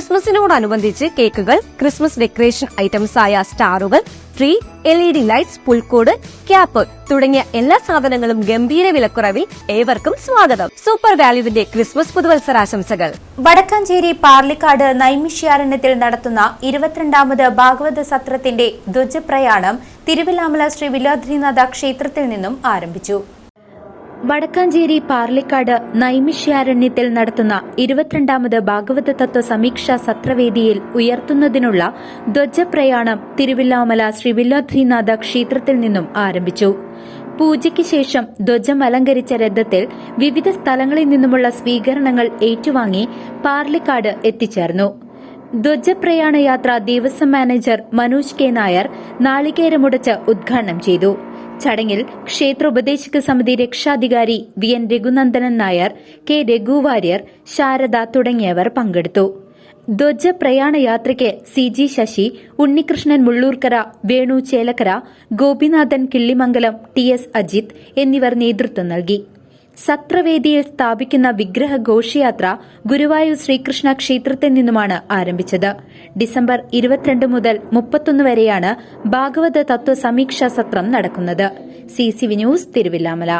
ക്രിസ്മസിനോടനുബന്ധിച്ച് കേക്കുകൾ Christmas decoration items ആയ സ്റ്റാറുകൾ tree L E D lights പുൽക്കൂട് ക്യാപ്പ് തുടങ്ങിയ എല്ലാ സാധനങ്ങളും ഗംഭീര വിലക്കുറവിൽ ഏവർക്കും സ്വാഗതം. സൂപ്പർ വാല്യുവിന്റെ ക്രിസ്മസ് പുതുവത്സരാശംസകൾ. വടക്കാഞ്ചേരി പാർലിക്കാട് നൈമിഷ്യാരണ്യത്തിൽ നടത്തുന്ന ഇരുപത്തിരണ്ടാമത് ഭാഗവത സത്രത്തിന്റെ ധ്വജപ്രയാണം തിരുവിലാമല ശ്രീ വിലാദ്രിനാഥ ക്ഷേത്രത്തിൽ നിന്നും ആരംഭിച്ചു. വടക്കാഞ്ചേരി പാർലിക്കാട് നൈമിഷ്യാരണ്യത്തിൽ നടത്തുന്ന ഇരുപത്തിരണ്ടാമത് ഭാഗവത തത്വ സമീക്ഷാ സത്രവേദിയിൽ ഉയർത്തുന്നതിനുള്ള ധ്വജപ്രയാണം തിരുവില്ലാമല ശ്രീ വില്ലാദ്രിനാഥ ക്ഷേത്രത്തിൽ നിന്നും ആരംഭിച്ചു. പൂജയ്ക്ക് ശേഷം ധ്വജം അലങ്കരിച്ച രഥത്തിൽ വിവിധ സ്ഥലങ്ങളിൽ നിന്നുമുള്ള സ്വീകരണങ്ങൾ ഏറ്റുവാങ്ങി പാർലിക്കാട് എത്തിച്ചേർന്നു. ധ്വജപ്രയാണ യാത്ര ദേവസ്വം മാനേജർ മനോജ് കെ നായർ നാളികേരമുടച്ച് ഉദ്ഘാടനം ചെയ്തു. ചടങ്ങിൽ ക്ഷേത്ര ഉപദേശക സമിതി രക്ഷാധികാരി V N Raghunandanan Nair K രഘുവാര്യർ Sharada തുടങ്ങിയവർ പങ്കെടുത്തു. ധ്വജ പ്രയാണയാത്രയ്ക്ക് C G Sasi Unnikrishnan Mullurkara Venu Chelakkara Gopinathan Killimangalam T S Ajith എന്നിവർ നേതൃത്വം നൽകി. സത്രവേദിയിൽ സ്ഥാപിക്കുന്ന വിഗ്രഹ ഘോഷയാത്ര ഗുരുവായൂർ ശ്രീകൃഷ്ണ ക്ഷേത്രത്തിൽ നിന്നുമാണ് ആരംഭിച്ചത്. ഡിസംബർ ഇരുപത്തിരണ്ട് മുതൽ മുപ്പത്തൊന്ന് വരെയാണ് ഭാഗവത തത്വ സമീക്ഷാ സത്രം നടക്കുന്നത്. C C V news Thiruvilwamala.